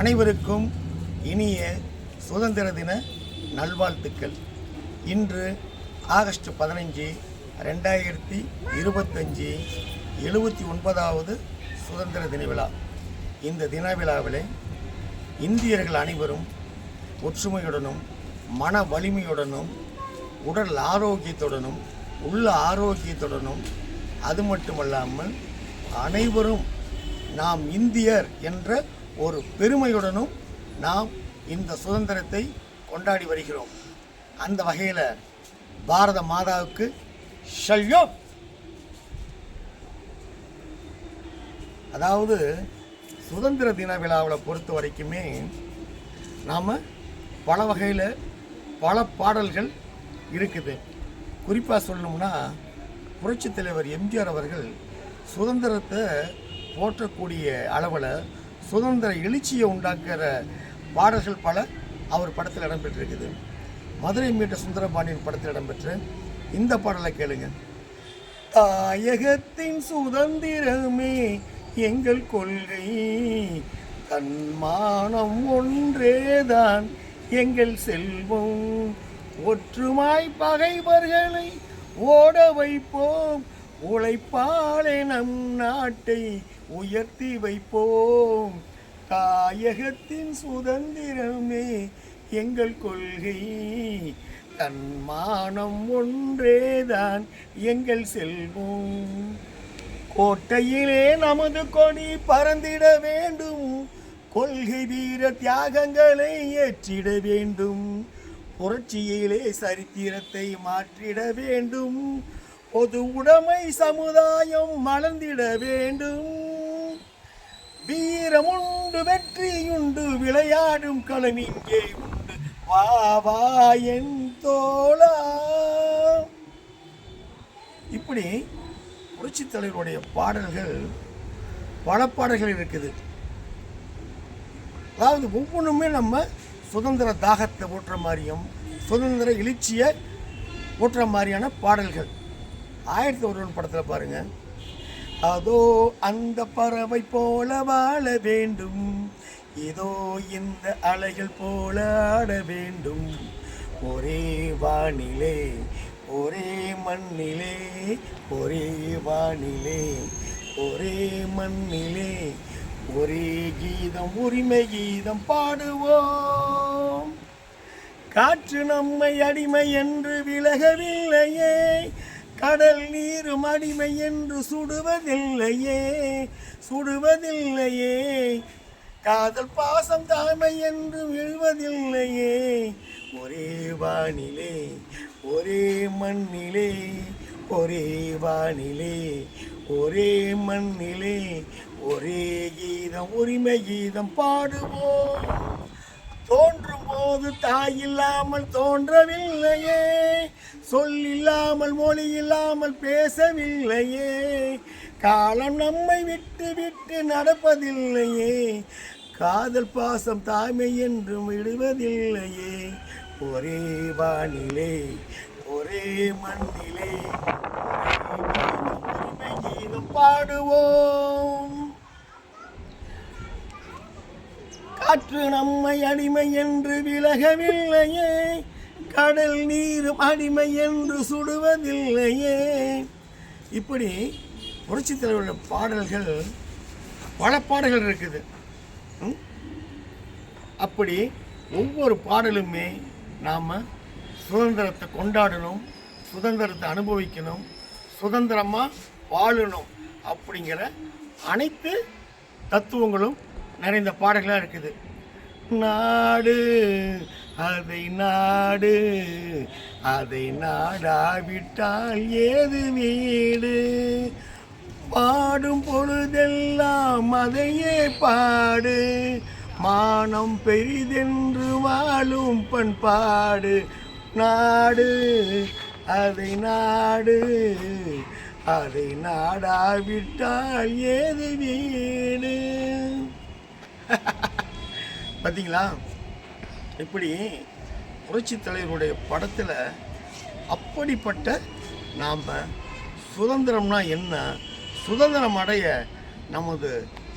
அனைவருக்கும் இனிய சுதந்திர தின நல்வாழ்த்துக்கள். இன்று ஆகஸ்ட் பதினஞ்சு ரெண்டாயிரத்தி இருபத்தஞ்சி எழுபத்தி ஒன்பதாவது சுதந்திர தின விழா. இந்த தின விழாவிலே இந்தியர்கள் அனைவரும் ஒற்றுமையுடனும் மன வலிமையுடனும் உடல் ஆரோக்கியத்துடனும் உள்ள ஆரோக்கியத்துடனும் அது மட்டுமல்லாமல் அனைவரும் நாம் இந்தியர் என்ற ஒரு பெருமையுடனும் நாம் இந்த சுதந்திரத்தை கொண்டாடி வருகிறோம். அந்த வகையில் பாரத மாதாவுக்கு ஷல்யோம்! அதாவது சுதந்திர தின விழாவில் பொறுத்த வரைக்குமே நாம் பல வகையில் பல பாடல்கள் இருக்குது. குறிப்பாக சொல்லணும்னா புரட்சித் தலைவர் எம்ஜிஆர் அவர்கள் சுதந்திரத்தை போற்றக்கூடிய அளவில் சுதந்திர எழுச்சியை உண்டாக்குற பாடல்கள் பல அவர் படத்தில் இடம்பெற்றிருக்குது. மதுரை மீட்ட சுந்தரபாண்டியன் படத்தில் இடம்பெற்று இந்த பாடலை கேளுங்க. தாயகத்தின் சுதந்திரமே எங்கள் கொள்கை. தன்மானம் ஒன்றேதான் எங்கள் செல்வம். ஒற்றுமாய் பகைவர்களை ஓட வைப்போம். உழைப்பாலே நம் நாட்டை உயர்த்தி வைப்போம். தாயகத்தின் சுதந்திரமே எங்கள் கொள்கை. தன்மானம் ஒன்றேதான் எங்கள் செல்வம். கோட்டையிலே நமது கொடி பறந்திட வேண்டும். கொள்கை வீர தியாகங்களை ஏற்றிட வேண்டும். புரட்சியிலே சரித்திரத்தை மாற்றிட வேண்டும். பொது உடைமை சமுதாயம் மலர்ந்திட வேண்டும். வீரமுண்டு வெற்றியுண்டு விளையாடும் களம் இங்கே உண்டு. வா வா என் தோழா. இப்படி புரட்சி தலைவருடைய பாடல்கள் பல பாடல்கள் இருக்குது. அதாவது ஒவ்வொன்றுமே நம்ம சுதந்திர தாகத்தை ஓட்டுற மாதிரியும் சுதந்திர எழுச்சியை ஓட்டுற மாதிரியான பாடல்கள். ஆயிரத்தி ஒருவன் படத்தில் பாருங்க. அதோ அந்த பறவை போல வாழ வேண்டும். இதோ இந்த அலைகள் போல ஆட வேண்டும். ஒரே வானிலே ஒரே மண்ணிலே ஒரே வானிலே ஒரே மண்ணிலே ஒரே கீதம் உரிமை கீதம் பாடுவோம். காற்று நம்மை அடிமை என்று விலகவில்லையே. கடல் நீரும் அடிமை என்று சுடுவதில்லையே சுடுவதில்லையே. காதல் பாசம் தாய்மை என்று விழுவதில்லையே. ஒரே வானிலே ஒரே மண்ணிலே ஒரே வானிலே ஒரே மண்ணிலே ஒரே கீதம் உரிமை கீதம் பாடுவோம். தோன்றும் போது தாய் இல்லாமல் தோன்றவில்லையே. சொல்லில்லாமல் மொழி இல்லாமல் பேசவில்லையே. காலம் நம்மை விட்டு விட்டு நடப்பதில்லையே. காதல் பாசம் தாய்மை என்றும் விடுவதில்லையே. ஒரே வானிலே ஒரே மண்ணிலே ஒரே பாடுவோம். காற்று நம்மை அடிமை என்று விலகவில்லையே. கடல் நீரும் அடிமை என்று சுடுவதில்லையே. இப்படி புரட்சித் தலைவருடைய பாடல்கள் பல பாடல்கள் இருக்குது அப்படி ஒவ்வொரு பாடலுமே நாம் சுதந்திரத்தை கொண்டாடணும் சுதந்திரத்தை அனுபவிக்கணும் சுதந்திரமாக வாழணும் அப்படிங்கிற அனைத்து தத்துவங்களும் நிறைந்த பாடல்களாக இருக்குது. நாடு அதை நாடு அதை நாடாவிட்டால் ஏது வீடு பாடும் பொழுதெல்லாம் அதையே பாடு. மானம் பெரிதென்று வாழும் பண்பாடு. நாடு அதை நாடு அதை நாடாவிட்டால் ஏது வீடு பார்த்தீங்களா இப்படி புரட்சி தலைவருடைய படத்தில் அப்படிப்பட்ட நாம் சுதந்திரம்னா என்ன? சுதந்திரம் அடைய நமது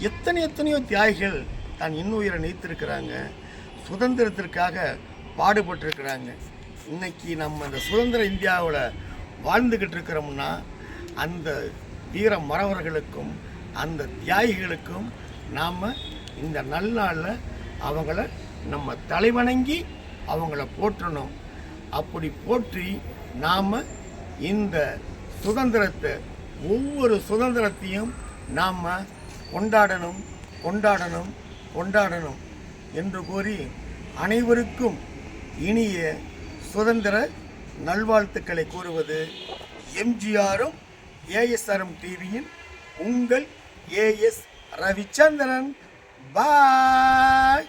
எத்தனை எத்தனையோ தியாகிகள் தான் இன்னுயிரை நீத்திருக்கிறாங்க. சுதந்திரத்திற்காக பாடுபட்டிருக்கிறாங்க. இன்னைக்கு நம்ம இந்த சுதந்திர இந்தியாவில் வாழ்ந்துக்கிட்டு இருக்கிறோம்னா அந்த வீர மறவர்களுக்கும் அந்த தியாகிகளுக்கும் நாம் இந்த நல்லாளில் அவங்கள நம்ம தலைவணங்கி அவங்கள போற்றணும். அப்படி போற்றி நாம் இந்த சுதந்திரத்தை ஒவ்வொரு சுதந்திரத்தையும் நாம் கொண்டாடணும் கொண்டாடணும் கொண்டாடணும் என்று கூறி அனைவருக்கும் இனிய சுதந்திர நல்வாழ்த்துக்களை கூறுவது எம்ஜிஆரும் ஏஎஸ்ஆர்எம் டிவியின் உங்கள் ஏஎஸ் ரவிச்சந்திரன். Bye!